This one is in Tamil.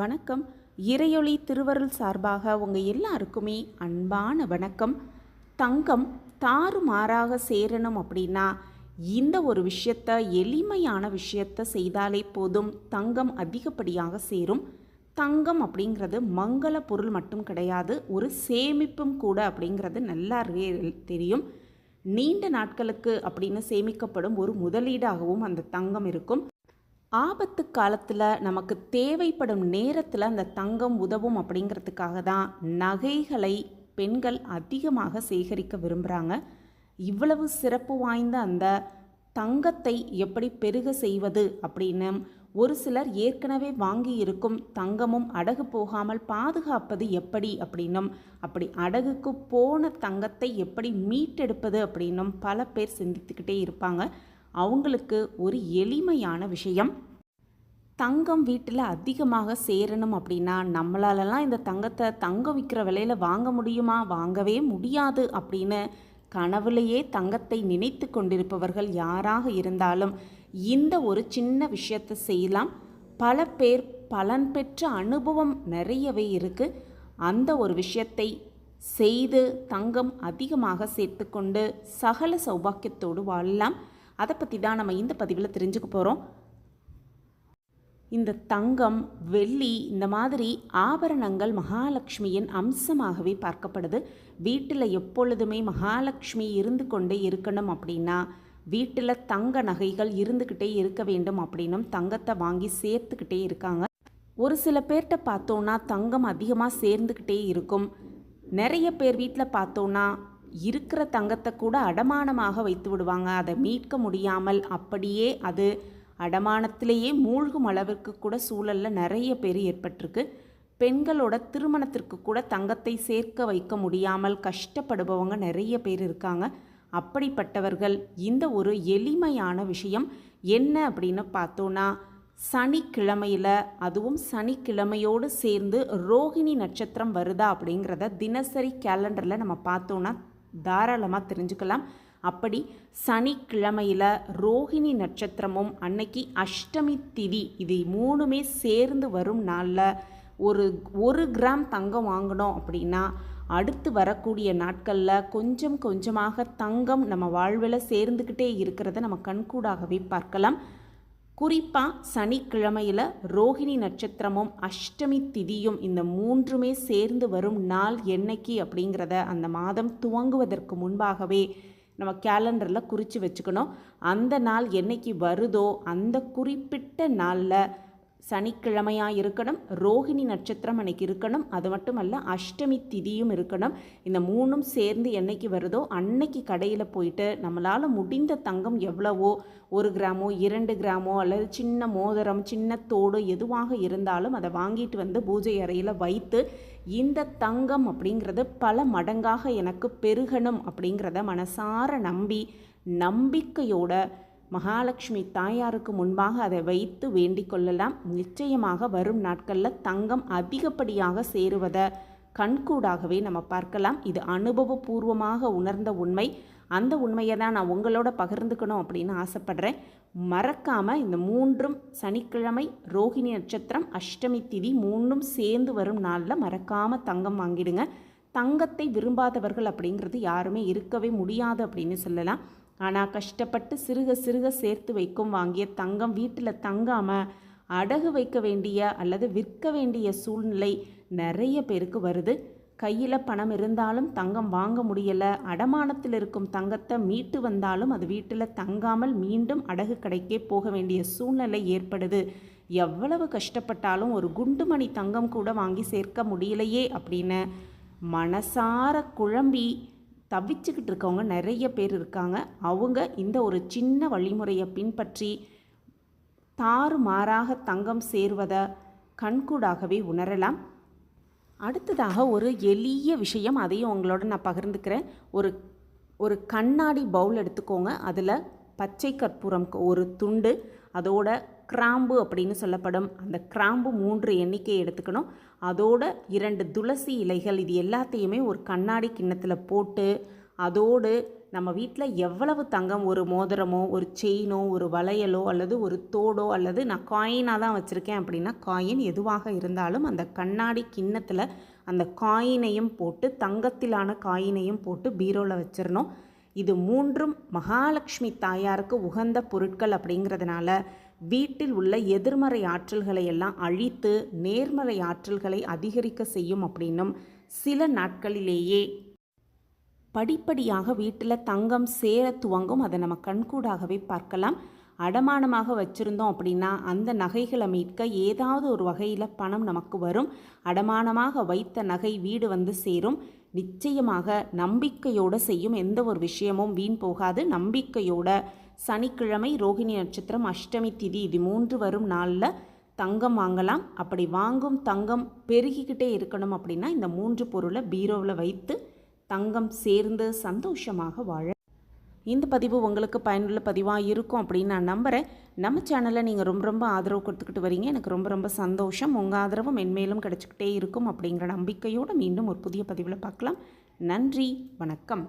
வணக்கம். இறையொளி திருவருள் சார்பாக உங்கள் எல்லாருக்குமே அன்பான வணக்கம். தங்கம் தாறுமாறாக சேரணும் அப்படின்னா இந்த ஒரு விஷயத்த எளிமையான விஷயத்த செய்தாலே போதும் தங்கம் அதிகப்படியாக சேரும். தங்கம் அப்படிங்கிறது மங்கள பொருள் மட்டும் கிடையாது ஒரு சேமிப்பும் கூட அப்படிங்கிறது நல்லாவே தெரியும். நீண்ட நாட்களுக்கு அப்படின்னு சேமிக்கப்படும் ஒரு முதலீடாகவும் அந்த தங்கம் இருக்கும். ஆபத்து காலத்தில் நமக்கு தேவைப்படும் நேரத்தில் அந்த தங்கம் உதவும் அப்படிங்கிறதுக்காக தான் நகைகளை பெண்கள் அதிகமாக சேகரிக்க விரும்புகிறாங்க இவ்வளவு சிறப்பு வாய்ந்த அந்த தங்கத்தை எப்படி பெருக செய்வது அப்படின்னு ஒரு சிலர் ஏற்கனவே வாங்கி இருக்கும் தங்கமும் அடகு போகாமல் பாதுகாப்பது எப்படி அப்படின்னும் அப்படி அடகுக்கு போன தங்கத்தை எப்படி மீட்டெடுப்பது அப்படின்னும் பல பேர் சிந்தித்துக்கிட்டே இருப்பாங்க. அவங்களுக்கு ஒரு எளிமையான விஷயம். தங்கம் வீட்டில் அதிகமாக சேரணும் அப்படின்னா நம்மளாலலாம் இந்த தங்கத்தை தங்கம் விற்கிற விலையில் வாங்க முடியுமா? வாங்கவே முடியாது அப்படின்னு கனவுலையே தங்கத்தை நினைத்து கொண்டிருப்பவர்கள் யாராக இருந்தாலும் இந்த ஒரு சின்ன விஷயத்தை செய்யலாம். பல பேர் பலன் பெற்ற அனுபவம் நிறையவே இருக்குது அந்த ஒரு விஷயத்தை செய்து தங்கம் அதிகமாக சேர்த்துக்கொண்டு சகல சௌபாக்கியத்தோடு வாழலாம். அதை பற்றி தான் நம்ம இந்த பதிவில் தெரிஞ்சுக்க போகிறோம் இந்த தங்கம் வெள்ளி இந்த மாதிரி ஆபரணங்கள் மகாலட்சுமியின் அம்சமாகவே பார்க்கப்படுது. வீட்டில் எப்பொழுதுமே மகாலட்சுமி இருந்து கொண்டே இருக்கணும் அப்படின்னா வீட்டில் தங்க நகைகள் இருந்துக்கிட்டே இருக்க வேண்டும் அப்படின்னும் தங்கத்தை வாங்கி சேர்த்துக்கிட்டே இருக்காங்க. ஒரு சில பேர்கிட்ட பார்த்தோன்னா தங்கம் அதிகமாக சேர்ந்துக்கிட்டே இருக்கும். நிறைய பேர் வீட்டில் பார்த்தோன்னா இருக்கிற தங்கத்தை கூட அடமானமாக வைத்து விடுவாங்க. அதை மீட்க முடியாமல் அப்படியே அது அடமானத்திலேயே மூழ்கும் அளவிற்கு கூட சூழலில் நிறைய பேர் ஏற்பட்டிருக்கு. பெண்களோட திருமணத்திற்கு கூட தங்கத்தை சேர்க்க வைக்க முடியாமல் கஷ்டப்படுபவங்க நிறைய பேர் இருக்காங்க. அப்படிப்பட்டவர்கள் இந்த ஒரு எளிமையான விஷயம் என்ன அப்படின்னு பார்த்தோன்னா சனிக்கிழமையில் அதுவும் சனிக்கிழமையோடு சேர்ந்து ரோகிணி நட்சத்திரம் வருதா அப்படிங்கிறத தினசரி கேலண்டரில் நம்ம பார்த்தோன்னா தாராளமாக தெரிஞ்சுக்கலாம். அப்படி சனிக்கிழமையில் ரோஹிணி நட்சத்திரமும் அன்னைக்கு அஷ்டமி திதி இது மூணுமே சேர்ந்து வரும் நாளில் ஒரு ஒரு கிராம் தங்கம் வாங்கினோம் அப்படின்னா அடுத்து வரக்கூடிய நாட்களில் கொஞ்சம் கொஞ்சமாக தங்கம் நம்ம வாழ்வில் சேர்ந்துக்கிட்டே இருக்கிறத நம்ம கண்கூடாகவே பார்க்கலாம். குறிப்பாக சனிக்கிழமையில் ரோஹிணி நட்சத்திரமும் அஷ்டமி திதியும் இந்த மூன்றுமே சேர்ந்து வரும் நாள் என்னைக்கு அப்படிங்கிறத அந்த மாதம் துவங்குவதற்கு முன்பாகவே நம்ம கேலண்டரில் குறித்து வச்சுக்கணும். அந்த நாள் என்னைக்கு வருதோ அந்த குறிப்பிட்ட நாளில் சனிக்கிழமையாக இருக்கணும் ரோஹிணி நட்சத்திரம் அன்னைக்கு இருக்கணும். அது மட்டுமல்ல அஷ்டமி திதியும் இருக்கணும். இந்த மூணும் சேர்ந்து என்னைக்கு வருதோ அன்னைக்கு கடையில் போயிட்டு நம்மளால் முடிந்த தங்கம் எவ்வளவோ ஒரு கிராமோ இரண்டு கிராமோ அல்லது சின்ன மோதிரம் சின்ன தோடு எதுவாக இருந்தாலும் அதை வாங்கிட்டு வந்து பூஜை அறையில் வைத்து இந்த தங்கம் அப்படிங்கிறது பல மடங்காக எனக்கு பெருகணும் அப்படிங்கிறத மனசார நம்பி நம்பிக்கையோட மகாலட்சுமி தாயாருக்கு முன்பாக அதை வைத்து வேண்டிக் கொள்ளலாம். நிச்சயமாக வரும் நாட்களில் தங்கம் அதிகப்படியாக சேருவதை கண்கூடாகவே நம்ம பார்க்கலாம். இது அனுபவபூர்வமாக உணர்ந்த உண்மை. அந்த உண்மையை தான் நான் உங்களோட பகிர்ந்துக்கணும் அப்படின்னு ஆசைப்படுறேன். மறக்காமல் இந்த மூன்றும் சனிக்கிழமை ரோஹிணி நட்சத்திரம் அஷ்டமி திதி மூன்றும் சேர்ந்து வரும் நாளில் மறக்காமல் தங்கம் வாங்கிடுங்க. தங்கத்தை விரும்பாதவர்கள் அப்படிங்கிறது யாருமே இருக்கவே முடியாது அப்படின்னு சொல்லலாம். ஆனால் கஷ்டப்பட்டு சிறுக சிறுக சேர்த்து வைக்கும் வாங்கிய தங்கம் வீட்டில் தங்காமல் அடகு வைக்க வேண்டிய அல்லது விற்க வேண்டிய சூழ்நிலை நிறைய பேருக்கு வருது. கையில் பணம் இருந்தாலும் தங்கம் வாங்க முடியலை. அடமானத்தில் இருக்கும் தங்கத்தை மீட்டு வந்தாலும் அது வீட்டில் தங்காமல் மீண்டும் அடகு கடைக்கே போக வேண்டிய சூழ்நிலை ஏற்படுது. எவ்வளவு கஷ்டப்பட்டாலும் ஒரு குண்டுமணி தங்கம் கூட வாங்கி சேர்க்க முடியலையே அப்படின்னு மனசார குழம்பி தவிச்சுக்கிட்டு இருக்கவங்க நிறைய பேர் இருக்காங்க. அவங்க இந்த ஒரு சின்ன வழிமுறையை பின்பற்றி தாறு மாறாக தங்கம் சேர்வதை கண்கூடாகவே உணரலாம். அடுத்ததாக ஒரு எளிய விஷயம் அதையும் உங்களோட நான் பகிர்ந்துக்கிறேன். ஒரு ஒரு கண்ணாடி பவுல் எடுத்துக்கோங்க. அதில் பச்சை கற்பூரம் ஒரு துண்டு அதோட கிராம்பு அப்படின்னு சொல்லப்படும். அந்த கிராம்பு மூன்று எண்ணிக்கை எடுத்துக்கணும். அதோட இரண்டு துளசி இலைகள் இது எல்லாத்தையுமே ஒரு கண்ணாடி கிண்ணத்தில் போட்டு அதோடு நம்ம வீட்டில் எவ்வளவு தங்கம் ஒரு மோதிரமோ ஒரு செயினோ ஒரு வளையலோ அல்லது ஒரு தோடோ அல்லது நான் காயினாக தான் வச்சுருக்கேன் அப்படின்னா காயின் எதுவாக இருந்தாலும் அந்த கண்ணாடி கிண்ணத்தில் அந்த காயினையும் போட்டு தங்கத்திலான காயினையும் போட்டு பீரோவில் வச்சிடணும் இது மூன்றும் மகாலட்சுமி தாயாருக்கு உகந்த பொருட்கள் அப்படிங்கிறதுனால வீட்டில் உள்ள எதிர்மறை ஆற்றல்களை எல்லாம் அழித்து நேர்மறை ஆற்றல்களை அதிகரிக்க செய்யும் அப்படின்னும் சில நாட்களிலேயே படிப்படியாக வீட்டில் தங்கம் சேர துவங்கும். அதை நம்ம கண்கூடாகவே பார்க்கலாம். அடமானமாக வச்சுருந்தோம் அப்படின்னா அந்த நகைகளை மீட்க ஏதாவது ஒரு வகையில் பணம் நமக்கு வரும். அடமானமாக வைத்த நகை வீடு வந்து சேரும். நிச்சயமாக நம்பிக்கையோடு செய்யும். எந்த ஒரு விஷயமும் வீண் போகாது. நம்பிக்கையோட சனிக்கிழமை ரோகிணி நட்சத்திரம் அஷ்டமி திதி இது மூன்று வரும் நாளில் தங்கம் வாங்கலாம். அப்படி வாங்கும் தங்கம் பெருகிக்கிட்டே இருக்கணும் அப்படின்னா இந்த மூன்று பொருளை பீரோவில் வைத்து தங்கம் சேர்ந்து சந்தோஷமாக வாழ இந்த பதிவு உங்களுக்கு பயனுள்ள பதிவாக இருக்கும் அப்படின்னு நான் நம்புகிறேன் நம்ம சேனலை நீங்கள் ரொம்ப ரொம்ப ஆதரவு கொடுத்துக்கிட்டு வரீங்க. எனக்கு ரொம்ப ரொம்ப சந்தோஷம். உங்கள் ஆதரவும் மென்மேலும் கிடச்சிக்கிட்டே இருக்கும் அப்படிங்கிற நம்பிக்கையோடு மீண்டும் ஒரு புதிய பதிவில் பார்க்கலாம். நன்றி. வணக்கம்.